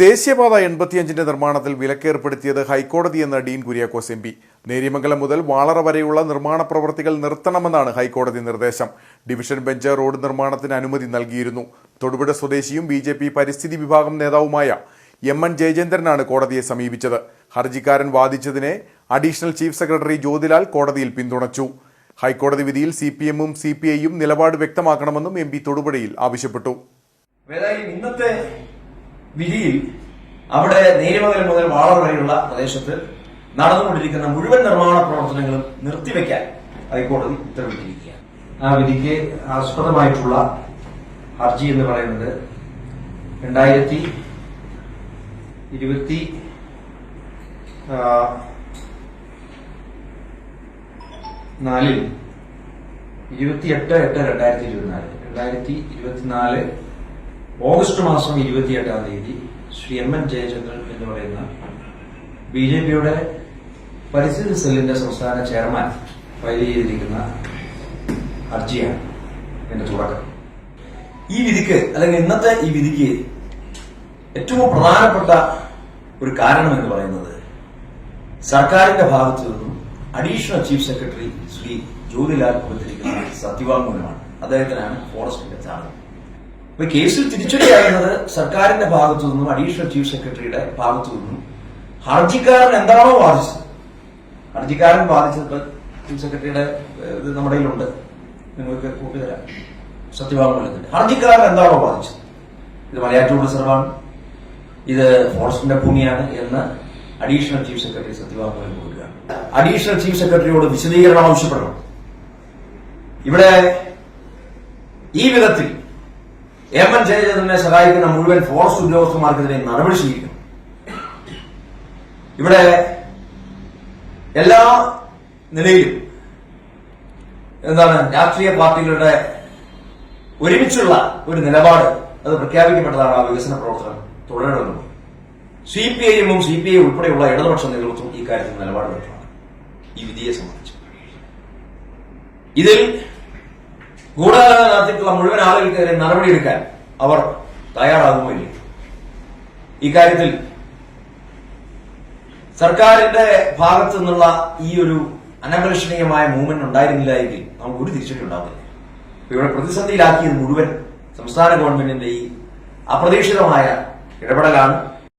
ദേശീയപാത എൺപത്തിയഞ്ചിന്റെ നിർമ്മാണത്തിൽ വിലക്കേർപ്പെടുത്തിയത് ഹൈക്കോടതി എന്ന ഡീൻ കുര്യാക്കോസ് എം പി. നേര്യമംഗലം മുതൽ വാളറ വരെയുള്ള നിർമ്മാണ പ്രവർത്തികൾ നിർത്തണമെന്നാണ് ഹൈക്കോടതി നിർദ്ദേശം. ഡിവിഷൻ ബെഞ്ച് റോഡ് നിർമ്മാണത്തിന് അനുമതി നൽകിയിരുന്നു. തൊടുപുഴ സ്വദേശിയും ബി ജെ പി പരിസ്ഥിതി വിഭാഗം നേതാവുമായ എം എൻ ജയചന്ദ്രനാണ് കോടതിയെ സമീപിച്ചത്. ഹർജിക്കാരൻ വാദിച്ചതിനെ അഡീഷണൽ ചീഫ് സെക്രട്ടറി ജ്യോതിലാൽ കോടതിയിൽ പിന്തുണച്ചു. ഹൈക്കോടതി വിധിയിൽ സി പി എമ്മും സി പി ഐയും നിലപാട് വ്യക്തമാക്കണമെന്നും എം പി തൊടുപുഴയിൽ ആവശ്യപ്പെട്ടു. ഇന്നത്തെ വിധിയിൽ അവിടെ നേര്യമംഗലം മുതൽ വാള വരെയുള്ള പ്രദേശത്ത് നടന്നുകൊണ്ടിരിക്കുന്ന മുഴുവൻ നിർമ്മാണ പ്രവർത്തനങ്ങളും നിർത്തിവെക്കാൻ ഹൈക്കോടതി ഉത്തരവിട്ടിരിക്കുകയാണ്. ആ വിധിക്ക് ആസ്പദമായിട്ടുള്ള ഹർജി എന്ന് പറയുന്നത് രണ്ടായിരത്തി ഇരുപത്തി നാലിൽ നാലിൽ ഇരുപത്തിയെട്ട് എട്ട് രണ്ടായിരത്തി ഇരുപത്തിനാല്. രണ്ടായിരത്തി ഇരുപത്തിനാല് ഓഗസ്റ്റ് മാസം ഇരുപത്തിയെട്ടാം തീയതി ശ്രീ എം എൻ ജയചന്ദ്രൻ എന്ന് പറയുന്ന ബി ജെ പിയുടെ പരിസ്ഥിതി സെല്ലിന്റെ സംസ്ഥാന ചെയർമാൻ ഫയൽ ചെയ്തിരിക്കുന്ന ഹർജിയാണ് എന്റെ തുടക്കം. ഈ വിധിക്ക് അല്ലെങ്കിൽ ഇന്നത്തെ ഈ വിധിക്ക് ഏറ്റവും പ്രധാനപ്പെട്ട ഒരു കാരണം എന്ന് പറയുന്നത് സർക്കാരിന്റെ ഭാഗത്തു നിന്നും additional chief secretary Shri Jyothilal കൊടുത്തിരിക്കുന്ന സത്യവാങ്മൂലമാണ്. അദ്ദേഹത്തിനാണ് ഫോറസ്റ്റിന്റെ ചാർജ്. അപ്പൊ കേസിൽ തിരിച്ചടിയാകുന്നത് സർക്കാരിന്റെ ഭാഗത്തു നിന്നും അഡീഷണൽ ചീഫ് സെക്രട്ടറിയുടെ ഭാഗത്തു നിന്നും ഹർജിക്കാരൻ എന്താണോ വാദിച്ചത്? ഹർജിക്കാരൻ വാദിച്ചത് ചീഫ് സെക്രട്ടറിയുടെ ഇത് നമ്മുടെ കയ്യിലുണ്ട്. നിങ്ങൾക്ക് കൂട്ടുതരാം സത്യവാങ്മൂലത്തിന്റെ ഹർജിക്കാരൻ എന്താണോ വാദിച്ചത്? ഇത് മലയാറ്റൂർ റിസർവാണ് ഇത് ഫോറസ്റ്റിന്റെ ഭൂമിയാണ് എന്ന് അഡീഷണൽ ചീഫ് സെക്രട്ടറി സത്യവാങ്മൂലം കൊടുക്കുകയാണ്. അഡീഷണൽ ചീഫ് സെക്രട്ടറിയോട് വിശദീകരണം ആവശ്യപ്പെടണം. ഇവിടെ ഈ വിധത്തിൽ എൻ ജയചന്ദ്രനെ സഹായിക്കുന്ന മുഴുവൻ ഫോറസ്റ്റ് ഉദ്യോഗസ്ഥന്മാർക്കെതിരെ നടപടി സ്വീകരിക്കണം ഇവിടെ എല്ലാ നിലയിലും എന്താണ് രാഷ്ട്രീയ പാർട്ടികളുടെ ഒരുമിച്ചുള്ള ഒരു നിലപാട് അത് പ്രഖ്യാപിക്കപ്പെട്ടതാണ് ആ വികസന പ്രവർത്തനം. തുടരണമെന്ന് സി പി ഐ എമ്മും സി പി ഐ ഉൾപ്പെടെയുള്ള ഇടതുപക്ഷ നേതൃത്വം ഈ കാര്യത്തിൽ നിലപാട് വ്യക്തമാണ് ഈ വിധിയെ സംബന്ധിച്ച്. ഇതിൽ ഗൂഢാലോചന നടത്തിയിട്ടുള്ള മുഴുവൻ ആളുകൾക്കെതിരെ നടപടിയെടുക്കാൻ അവർ തയ്യാറാകുമോ ഇല്ലേ ഇക്കാര്യത്തിൽ സർക്കാരിന്റെ ഭാഗത്തു നിന്നുള്ള ഈ ഒരു അനപലഷണീയമായ മൂവ്മെന്റ് ഉണ്ടായിരുന്നില്ല എങ്കിൽ നമുക്ക് ഒരു തിരിച്ചടി ഉണ്ടാവില്ല. ഇപ്പൊ ഇവിടെ പ്രതിസന്ധിയിലാക്കിയത് മുഴുവൻ സംസ്ഥാന ഗവൺമെന്റിന്റെ ഈ അപ്രതീക്ഷിതമായ ഇടപെടലാണ്.